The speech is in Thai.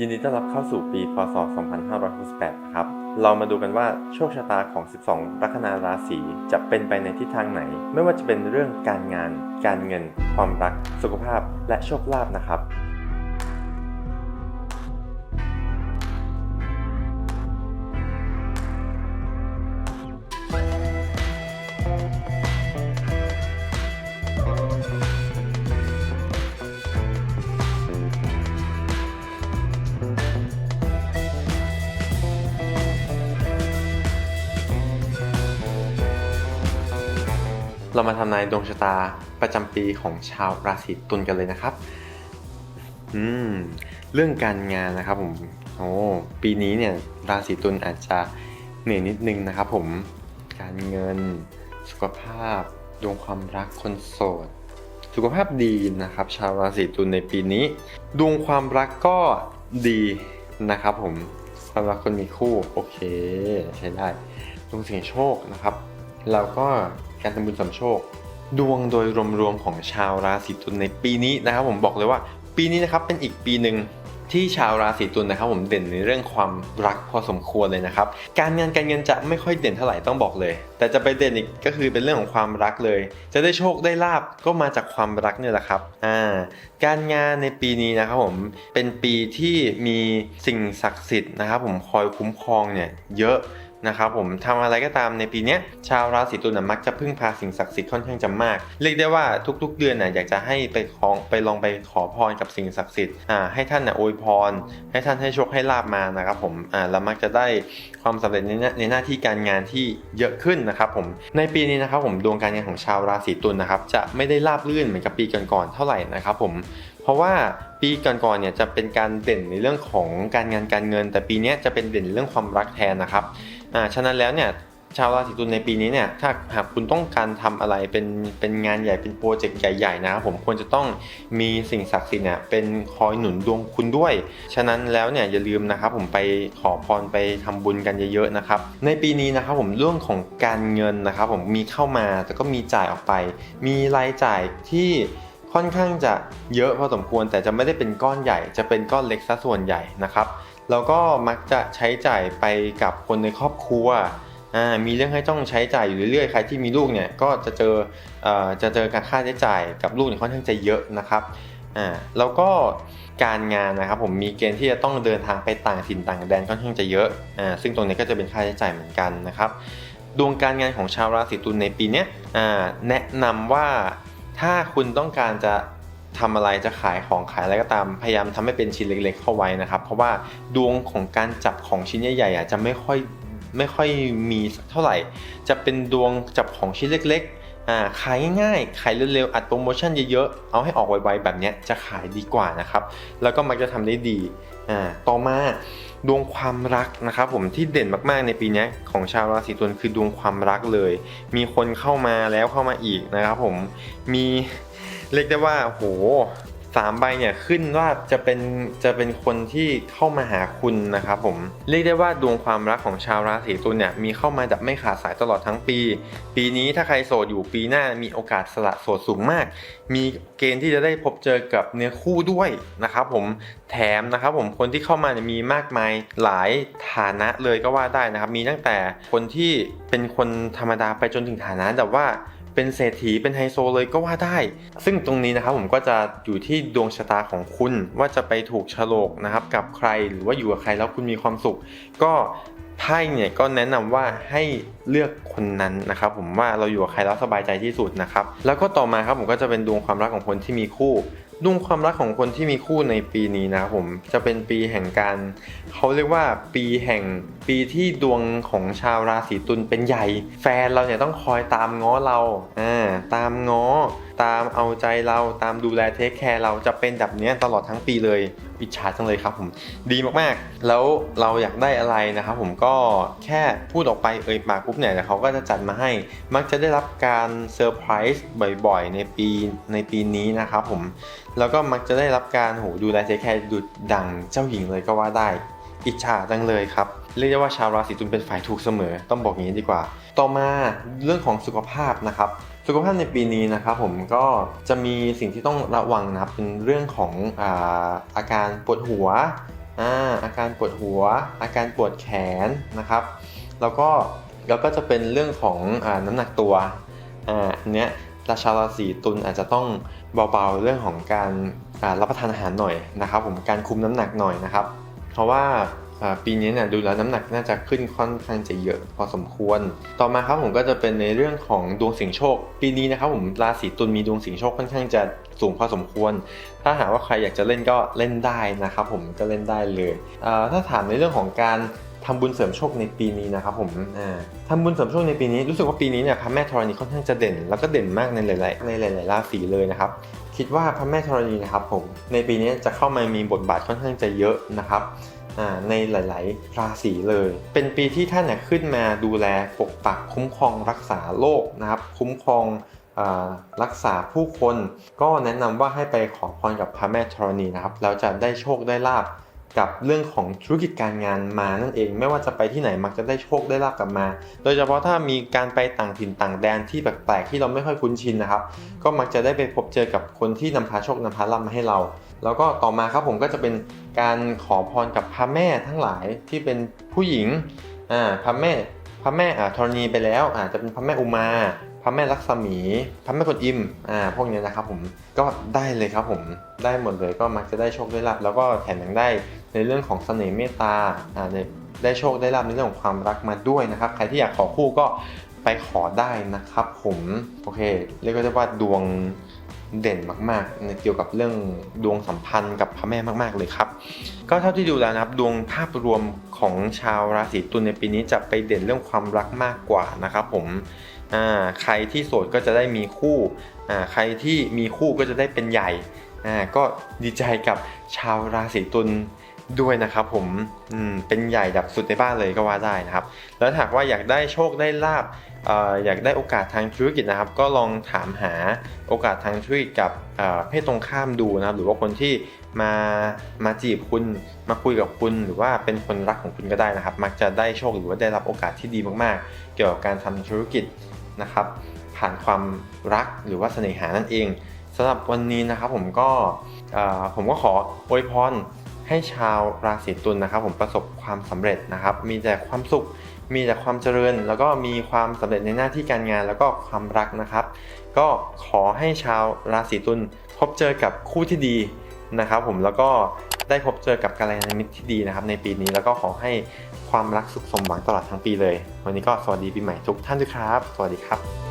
ยินดีต้อนรับเข้าสู่ปี พศ 2568 ครับ เรามาดูกันว่าโชคชะตาของ 12 ลัคนาราศีจะเป็นไปในทิศทางไหน ไม่ว่าจะเป็นเรื่องการงาน การเงิน ความรัก สุขภาพ และโชคลาภนะครับ เรามาทำนายดวงชะตาประจำปีของชาวราศีตุลกันเลยนะครับ อืม เรื่องการงานนะครับผม โอ้ปีนี้เนี่ยราศีตุลอาจจะเหนื่อยนิดนึงนะครับผม การเงิน สุขภาพ ดวงความรักคนโสด สุขภาพดีนะครับ ชาวราศีตุลในปีนี้ ดวงความรักก็ดีนะครับผม ความรักคนมีคู่ โอเค ใช้ได้ ดวงเสียงโชคนะครับแล้วก็ การทำบุญสำโชค ดวงโดยรวมๆของชาวราศีตุลในปีนี้นะครับ ผมบอกเลยว่า ปีนี้นะครับเป็นอีกปีหนึ่งที่ชาวราศีตุลนะครับผมเด่นในเรื่องความรักพอสมควรเลยนะครับ การงานการเงินจะไม่ค่อยเด่นเท่าไหร่ต้องบอกเลย แต่จะไปเด่นอีกก็คือเป็นเรื่องของความรักเลย จะได้โชคได้ลาบก็มาจากความรักเนี่ยแหละครับอ่าการงานในปีนี้นะครับผมเป็นปีที่มีสิ่งศักดิ์สิทธิ์นะครับผมคอยคุ้มครองเนี่ยเยอะ นะครับผมทำอะไรก็ตามในปีนี้ชาวราศีตุลนะมักจะพึ่งพาสิ่งศักดิ์สิทธิ์ค่อนข้างจะมาก เรียกได้ว่าทุกๆ เดือนน่ะอยากจะให้ไปคองไปลองไปขอพรกับสิ่งศักดิ์สิทธิ์อ่าให้ท่านน่ะอวยพร ให้ท่านให้โชคให้ลาบมานะครับผมอ่าแล้วมักจะได้ความสำเร็จในในหน้าที่การงานที่เยอะขึ้นนะครับผมในปีนี้นะครับผมดวงการงานของชาวราศีตุลนะครับจะไม่ได้ราบรื่นเหมือนกับปีก่อนๆเท่าไหร่นะครับผมเพราะว่าปีก่อนๆเนี่ยจะเป็นการเด่นในเรื่องของการงานการเงิน แต่ปีนี้จะเป็นเด่นเรื่องความรักแทนนะครับ อ่าฉะนั้นแล้วเนี่ยชาวราศีตุลในปีนี้เนี่ยถ้าหากคุณต้องการทำอะไรเป็นเป็นงานใหญ่เป็นโปรเจกต์ใหญ่ๆนะครับผมควรจะต้องมีสิ่งศักดิ์สิทธิ์เนี่ยเป็นคอยหนุนดวงคุณด้วย ฉะนั้นแล้วเนี่ยอย่าลืมนะครับผมไปขอพรไปทำบุญกันเยอะๆนะครับในปีนี้นะครับผมเรื่องของการเงินนะครับผมมีเข้ามาแต่ก็มีจ่ายออกไป มีรายจ่ายที่ค่อนข้างจะเยอะพอสมควรแต่จะไม่ได้เป็นก้อนใหญ่ จะเป็นก้อนเล็กซะส่วนใหญ่นะครับ แล้วก็มักจะใช้จ่ายไปกับคนในครอบครัวมีเรื่องให้ต้องใช้จ่ายอยู่เรื่อยๆ ใครที่มีลูกเนี่ยก็จะเจอเออจะเจอการค่าใช้จ่ายกับลูกเนี่ยค่อนข้างจะเยอะนะครับอ่าแล้วก็การงานนะครับผมมีเกณฑ์ที่จะต้องเดินทางไปต่างถิ่นต่างแดนค่อนข้างจะเยอะอ่าซึ่งตรงนี้ก็จะเป็นค่าใช้จ่ายเหมือนกันนะครับ ดวงการงานของชาวราศีตุลในปีนี้แนะนำว่าถ้าคุณต้องการจะ ทำอะไรจะขายของขายอะไรก็ตามพยายามทำให้เป็นชิ้นเล็ก ๆ เข้าไว้นะครับ เพราะว่าดวงของการจับของชิ้นใหญ่ๆอะจะไม่ค่อยไม่ค่อยมีสักเท่าไหร่ จะเป็นดวงจับของชิ้นเล็กๆอ่าขายง่ายๆขายเร็วๆอัดโปรโมชั่นเยอะๆเอาให้ออกไวๆแบบเนี้ยจะขายดีกว่านะครับ แล้วก็มักจะทำได้ดีอ่าต่อมาดวงความรักนะครับผมที่เด่นมากๆในปีนี้ของชาวราศีตุลคือดวงความรักเลย มีคนเข้ามาแล้วเข้ามาอีกนะครับผมมี เรียกได้ว่าโหสามใบเนี่ยขึ้นว่าจะเป็นจะเป็นคนที่เข้ามาหาคุณนะครับผมเรียกได้ว่าดวงความรักของชาวราศีตุลเนี่ยมีเข้ามาแบบไม่ขาดสายตลอดทั้งปี ปีนี้ถ้าใครโสดอยู่ปีหน้ามีโอกาสสละโสดสูงมาก มีเกณฑ์ที่จะได้พบเจอกับเนื้อคู่ด้วยนะครับผมแถมนะครับผมคนที่เข้ามาเนี่ยมีมากมายหลายฐานะเลยก็ว่าได้นะครับมีตั้งแต่คนที่เป็นคนธรรมดาไปจนถึงฐานะแบบว่า เป็นเศรษฐีเป็นไฮโซเลยก็ว่าได้ ซึ่งตรงนี้นะครับผมก็จะอยู่ที่ดวงชะตาของคุณว่าจะไปถูกฉลกนะครับกับใครหรือว่าอยู่กับใครแล้วคุณมีความสุข ก็ไพ่เนี่ยก็แนะนำว่าให้เลือกคนนั้นนะครับผมว่าเราอยู่กับใครแล้วสบายใจที่สุดนะครับแล้วก็ต่อมาครับผมก็จะเป็นดวงความรักของคนที่มีคู่ ดวงความรักของคนที่มีคู่ในปีนี้นะครับผมจะเป็นปีแห่งการเขาเรียกว่าปีแห่งปีที่ดวงของชาวราศีตุลเป็นใหญ่ แฟนเราเนี่ยต้องคอยตามง้อเราอ่าตามง้อตามเอาใจเราตามดูแลเทคแคร์เราจะเป็นแบบนี้ตลอดทั้งปีเลยอิจฉาจังเลยครับผมดีมากๆ แล้วเราอยากได้อะไรนะครับผมก็แค่พูดออกไปเอ่ยปากปุ๊บเนี่ยเดี๋ยวเขาก็จะจัดมาให้ มักจะได้รับการเซอร์ไพรส์บ่อยๆ ในปีในปีนี้นะครับผมแล้วก็มักจะได้รับการโหดูแลเทคแคร์ดุดดังเจ้าหญิงเลยก็ว่าได้ อิจฉาจังเลยครับ เรียกได้ว่าชาวราศีตุลเป็นฝ่ายถูกเสมอ ต้องบอกอย่างนี้ดีกว่า ต่อมาเรื่องของสุขภาพนะครับ สุขภาพในปีนี้นะครับผมก็จะมีสิ่งที่ต้องระวังนะครับเป็นเรื่องของอาอาการปวดหัวอาอาการปวดหัว อาการปวดแขนนะครับ แล้วก็แล้วก็จะเป็นเรื่องของอน้ำหนักตัวอ่าอันเนี้ยราชาราศีตุลอาจจะต้องเบาๆเรื่องของการารับประทานอาหารหน่อยนะครับ ผมการคุมน้ำหนักหน่อยนะครับ เพราะว่า ปีนี้เนี่ยดูแล้วน้ำหนักน่าจะขึ้นค่อนข้างจะเยอะพอสมควร ต่อมาครับผมก็จะเป็นในเรื่องของดวงสิงโชค ปีนี้นะครับผมราศีตุลมีดวงสิงโชคค่อนข้างจะสูงพอสมควร ถ้าหากว่าใครอยากจะเล่นก็เล่นได้นะครับผมก็เล่นได้เลยถ้าถามในเรื่องของการทำบุญเสริมโชคในปีนี้นะครับผมอ่าทำบุญเสริมโชคในปีนี้รู้สึกว่าปีนี้เนี่ยพระแม่ธรณีค่อนข้างจะเด่น แล้วก็เด่นมากในหลายๆในหลายๆราศีเลยนะครับ คิดว่าพระแม่ธรณีนะครับผมในปีนี้จะเข้ามามีบทบาทค่อนข้างจะเยอะนะครับ ในหลาย ๆ ราศีเลย เป็นปีที่ท่านขึ้นมาดูแลปกปักคุ้มครองรักษาโลกนะครับ คุ้มครองรักษาผู้คน ก็แนะนำว่าให้ไปขอพรกับพระแม่ธรณีนะครับแล้วจะได้โชคได้ลาบกับเรื่องของธุรกิจการงานมานั่นเอง ไม่ว่าจะไปที่ไหนมักจะได้โชคได้ลาบกลับมา โดยเฉพาะถ้ามีการไปต่างถิ่นต่างแดนที่แปลกๆที่เราไม่ค่อยคุ้นชินนะครับ ก็มักจะได้ไปพบเจอกับคนที่นำพาโชคนำพาลาภมาให้เรา แล้วก็ต่อมาครับผมก็จะเป็นการขอพรกับพระแม่ทั้งหลายที่เป็นผู้หญิงอ่าพระแม่พระแม่อ่าธรณีไปแล้วอาจจะเป็นพระแม่อุมาพระแม่ลักษมีพระแม่กวนอิมอ่าพวกนี้นะครับผมก็ได้เลยครับผมได้หมดเลยก็มักจะได้โชคได้ลาภแล้วก็แถมยังได้ในเรื่องของเสน่ห์เมตตาอ่าได้โชคได้ลาภในเรื่องของความรักมาด้วยนะครับ ใครที่อยากขอคู่ก็ไปขอได้นะครับผม โอเค เรียกได้ว่าดวง เด่นมากๆในเกี่ยวกับเรื่องดวงสัมพันธ์กับพระแม่มาก ๆ เลยครับ ก็เท่าที่ดูแล้วนะครับดวงภาพรวมของชาวราศีตุลในปีนี้จะไปเด่นเรื่องความรักมากกว่านะครับผมใครที่โสดก็จะได้มีคู่ใครที่มีคู่ก็จะได้เป็นใหญ่ก็ดีใจกับชาวราศีตุล ด้วยนะครับผมอืมเป็นใหญ่แบบสุดในบ้านเลยก็ว่าได้นะครับ แล้วหากว่าอยากได้โชคได้ลาบเอ่ออยากได้โอกาสทางธุรกิจนะครับ ก็ลองถามหาโอกาสทางธุรกิจกับเอ่อเพศตรงข้ามดูนะครับ หรือว่าคนที่มามาจีบคุณมาคุยกับคุณ หรือว่าเป็นคนรักของคุณก็ได้นะครับ มักจะได้โชคหรือว่าได้รับโอกาสที่ดีมากๆ เกี่ยวกับการทำธุรกิจนะครับ ผ่านความรักหรือว่าเสน่หานั่นเองสำหรับวันนี้นะครับผมก็เอ่อผมก็ขออวยพร ให้ชาวราศีตุลนะครับ ผมประสบความสำเร็จนะครับ มีแต่ความสุข มีแต่ความเจริญ แล้วก็มีความสำเร็จในหน้าที่การงานแล้วก็ความรักนะครับ ก็ขอให้ชาวราศีตุลพบเจอกับคู่ที่ดีนะครับ ผมแล้วก็ได้พบเจอกับกัลยาณมิตรที่ดีนะครับในปีนี้แล้วก็ขอให้ความรักสุขสมหวังตลอดทั้งปีเลย วันนี้ก็สวัสดีปีใหม่ทุกท่านด้วยครับ สวัสดีครับ